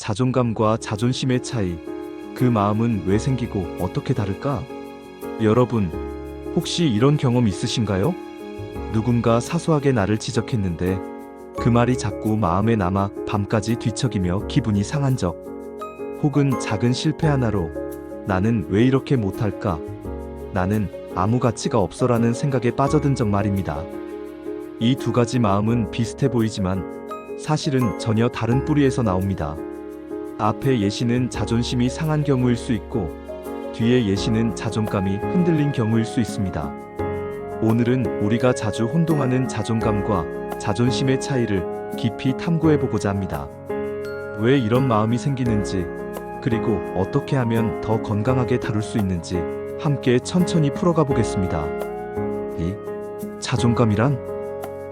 자존감과 자존심의 차이. 그 마음은 왜 생기고 어떻게 다를까? 여러분, 혹시 이런 경험 있으신가요? 누군가 사소하게 나를 지적했는데 그 말이 자꾸 마음에 남아 밤까지 뒤척이며 기분이 상한 적. 혹은 작은 실패 하나로 나는 왜 이렇게 못할까? 나는 아무 가치가 없어라는 생각에 빠져든 적 말입니다. 이 두 가지 마음은 비슷해 보이지만 사실은 전혀 다른 뿌리에서 나옵니다. 앞에 예시는 자존심이 상한 경우일 수 있고 뒤에 예시는 자존감이 흔들린 경우일 수 있습니다. 오늘은 우리가 자주 혼동하는 자존감과 자존심의 차이를 깊이 탐구해 보고자 합니다. 왜 이런 마음이 생기는지, 그리고 어떻게 하면 더 건강하게 다룰 수 있는지 함께 천천히 풀어가 보겠습니다. 이 자존감이란?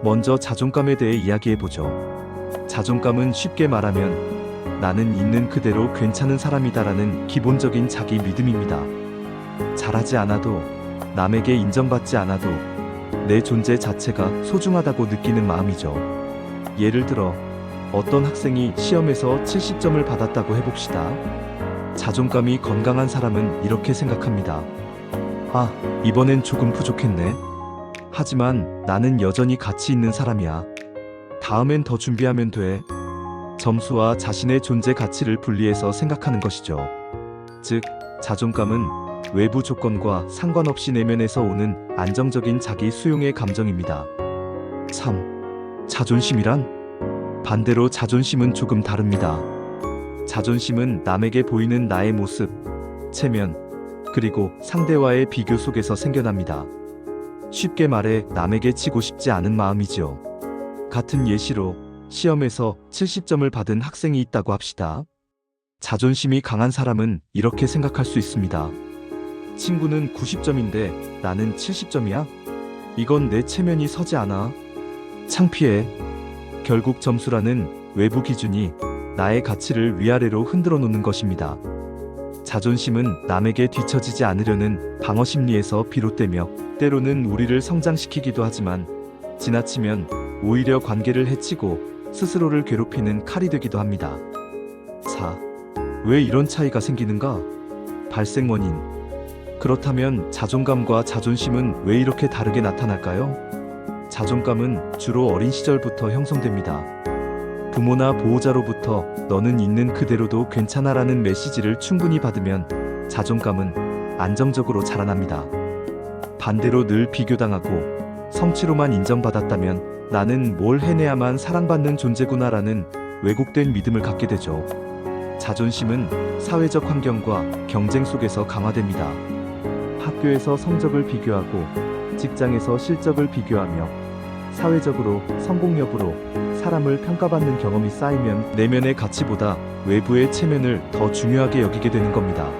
먼저 자존감에 대해 이야기해 보죠. 자존감은 쉽게 말하면 나는 있는 그대로 괜찮은 사람이다라는 기본적인 자기 믿음입니다. 잘하지 않아도 남에게 인정받지 않아도 내 존재 자체가 소중하다고 느끼는 마음이죠. 예를 들어 어떤 학생이 시험에서 70점을 받았다고 해봅시다. 자존감이 건강한 사람은 이렇게 생각합니다. 아, 이번엔 조금 부족했네. 하지만 나는 여전히 가치 있는 사람이야. 다음엔 더 준비하면 돼. 점수와 자신의 존재 가치를 분리해서 생각하는 것이죠. 즉, 자존감은 외부 조건과 상관없이 내면에서 오는 안정적인 자기 수용의 감정입니다. 3. 자존심이란? 반대로 자존심은 조금 다릅니다. 자존심은 남에게 보이는 나의 모습, 체면, 그리고 상대와의 비교 속에서 생겨납니다. 쉽게 말해 남에게 치고 싶지 않은 마음이지요. 같은 예시로 시험에서 70점을 받은 학생이 있다고 합시다. 자존심이 강한 사람은 이렇게 생각할 수 있습니다. 친구는 90점인데 나는 70점이야? 이건 내 체면이 서지 않아. 창피해. 결국 점수라는 외부 기준이 나의 가치를 위아래로 흔들어 놓는 것입니다. 자존심은 남에게 뒤처지지 않으려는 방어 심리에서 비롯되며 때로는 우리를 성장시키기도 하지만 지나치면 오히려 관계를 해치고 스스로를 괴롭히는 칼이 되기도 합니다. 4. 왜 이런 차이가 생기는가? 발생 원인. 그렇다면 자존감과 자존심은 왜 이렇게 다르게 나타날까요? 자존감은 주로 어린 시절부터 형성됩니다. 부모나 보호자로부터 너는 있는 그대로도 괜찮아라는 메시지를 충분히 받으면 자존감은 안정적으로 자라납니다. 반대로 늘 비교당하고 성취로만 인정받았다면 나는 뭘 해내야만 사랑받는 존재구나라는 왜곡된 믿음을 갖게 되죠. 자존심은 사회적 환경과 경쟁 속에서 강화됩니다. 학교에서 성적을 비교하고 직장에서 실적을 비교하며 사회적으로 성공 여부로 사람을 평가받는 경험이 쌓이면 내면의 가치보다 외부의 체면을 더 중요하게 여기게 되는 겁니다.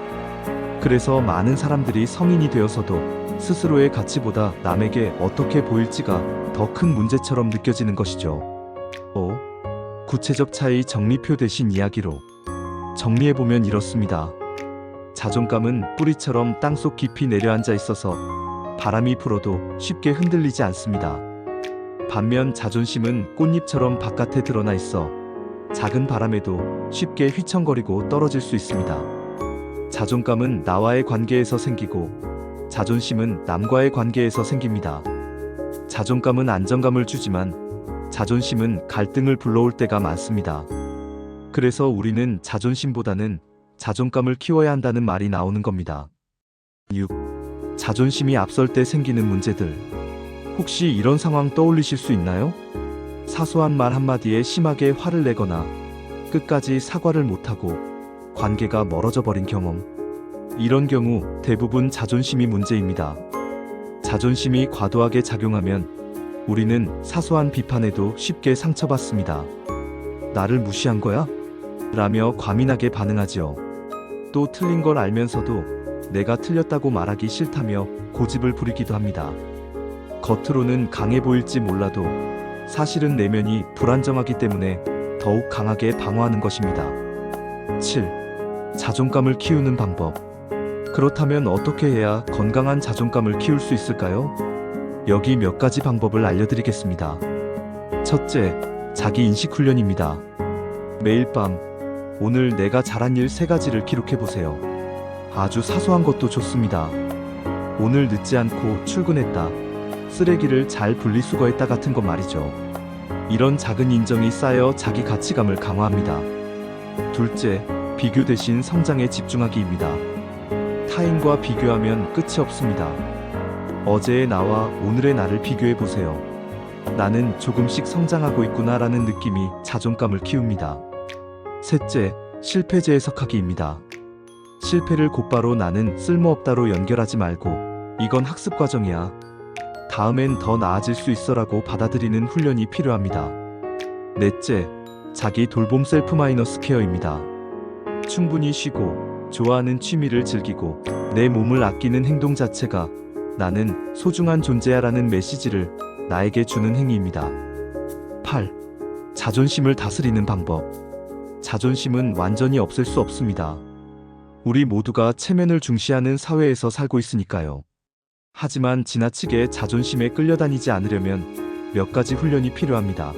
그래서 많은 사람들이 성인이 되어서도 스스로의 가치보다 남에게 어떻게 보일지가 더 큰 문제처럼 느껴지는 것이죠. 5. 구체적 차이 정리표 대신 이야기로 정리해보면 이렇습니다. 자존감은 뿌리처럼 땅속 깊이 내려앉아 있어서 바람이 불어도 쉽게 흔들리지 않습니다. 반면 자존심은 꽃잎처럼 바깥에 드러나 있어 작은 바람에도 쉽게 휘청거리고 떨어질 수 있습니다. 자존감은 나와의 관계에서 생기고 자존심은 남과의 관계에서 생깁니다. 자존감은 안정감을 주지만 자존심은 갈등을 불러올 때가 많습니다. 그래서 우리는 자존심보다는 자존감을 키워야 한다는 말이 나오는 겁니다. 6. 자존심이 앞설 때 생기는 문제들. 혹시 이런 상황 떠올리실 수 있나요? 사소한 말 한마디에 심하게 화를 내거나 끝까지 사과를 못하고 관계가 멀어져 버린 경험. 이런 경우 대부분 자존심이 문제입니다. 자존심이 과도하게 작용하면 우리는 사소한 비판에도 쉽게 상처받습니다. 나를 무시한 거야? 라며 과민하게 반응하지요. 또 틀린 걸 알면서도 내가 틀렸다고 말하기 싫다며 고집을 부리기도 합니다. 겉으로는 강해 보일지 몰라도 사실은 내면이 불안정하기 때문에 더욱 강하게 방어하는 것입니다. 7. 자존감을 키우는 방법. 그렇다면 어떻게 해야 건강한 자존감을 키울 수 있을까요? 여기 몇 가지 방법을 알려드리겠습니다. 첫째, 자기 인식 훈련입니다. 매일 밤 오늘 내가 잘한 일 세 가지를 기록해 보세요. 아주 사소한 것도 좋습니다. 오늘 늦지 않고 출근했다. 쓰레기를 잘 분리수거했다 같은 것 말이죠. 이런 작은 인정이 쌓여 자기 가치감을 강화합니다. 둘째, 비교 대신 성장에 집중하기입니다. 타인과 비교하면 끝이 없습니다. 어제의 나와 오늘의 나를 비교해 보세요. 나는 조금씩 성장하고 있구나라는 느낌이 자존감을 키웁니다. 셋째, 실패 재해석하기입니다. 실패를 곧바로 나는 쓸모없다로 연결하지 말고 이건 학습 과정이야. 다음엔 더 나아질 수 있어라고 받아들이는 훈련이 필요합니다. 넷째, 자기 돌봄 셀프 마이너스 케어입니다. 충분히 쉬고 좋아하는 취미를 즐기고 내 몸을 아끼는 행동 자체가 나는 소중한 존재야라는 메시지를 나에게 주는 행위입니다. 8. 자존심을 다스리는 방법. 자존심은 완전히 없앨 수 없습니다. 우리 모두가 체면을 중시하는 사회에서 살고 있으니까요. 하지만 지나치게 자존심에 끌려다니지 않으려면 몇 가지 훈련이 필요합니다.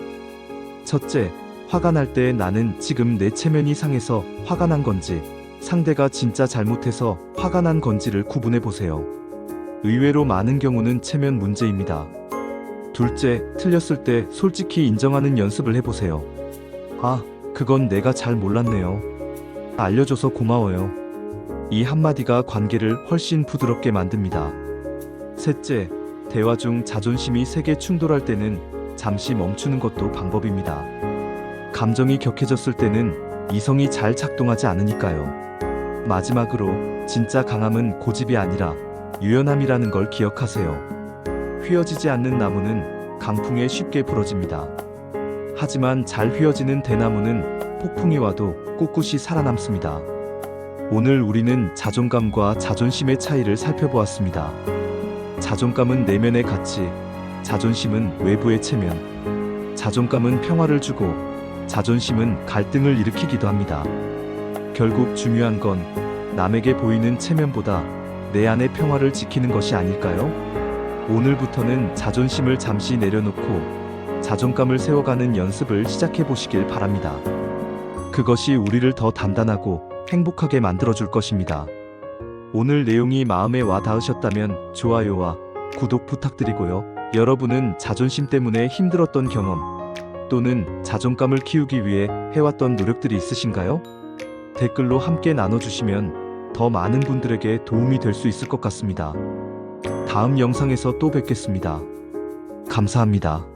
첫째, 화가 날 때 나는 지금 내 체면이 상해서 화가 난 건지, 상대가 진짜 잘못해서 화가 난 건지를 구분해 보세요. 의외로 많은 경우는 체면 문제입니다. 둘째, 틀렸을 때 솔직히 인정하는 연습을 해보세요. 아, 그건 내가 잘 몰랐네요. 알려줘서 고마워요. 이 한마디가 관계를 훨씬 부드럽게 만듭니다. 셋째, 대화 중 자존심이 세게 충돌할 때는 잠시 멈추는 것도 방법입니다. 감정이 격해졌을 때는 이성이 잘 작동하지 않으니까요. 마지막으로 진짜 강함은 고집이 아니라 유연함이라는 걸 기억하세요. 휘어지지 않는 나무는 강풍에 쉽게 부러집니다. 하지만 잘 휘어지는 대나무는 폭풍이 와도 꿋꿋이 살아남습니다. 오늘 우리는 자존감과 자존심의 차이를 살펴보았습니다. 자존감은 내면의 가치, 자존심은 외부의 체면. 자존감은 평화를 주고 자존심은 갈등을 일으키기도 합니다. 결국 중요한 건 남에게 보이는 체면보다 내 안의 평화를 지키는 것이 아닐까요? 오늘부터는 자존심을 잠시 내려놓고 자존감을 세워가는 연습을 시작해 보시길 바랍니다. 그것이 우리를 더 단단하고 행복하게 만들어 줄 것입니다. 오늘 내용이 마음에 와 닿으셨다면 좋아요와 구독 부탁드리고요. 여러분은 자존심 때문에 힘들었던 경험 또는 자존감을 키우기 위해 해왔던 노력들이 있으신가요? 댓글로 함께 나눠주시면 더 많은 분들에게 도움이 될 수 있을 것 같습니다. 다음 영상에서 또 뵙겠습니다. 감사합니다.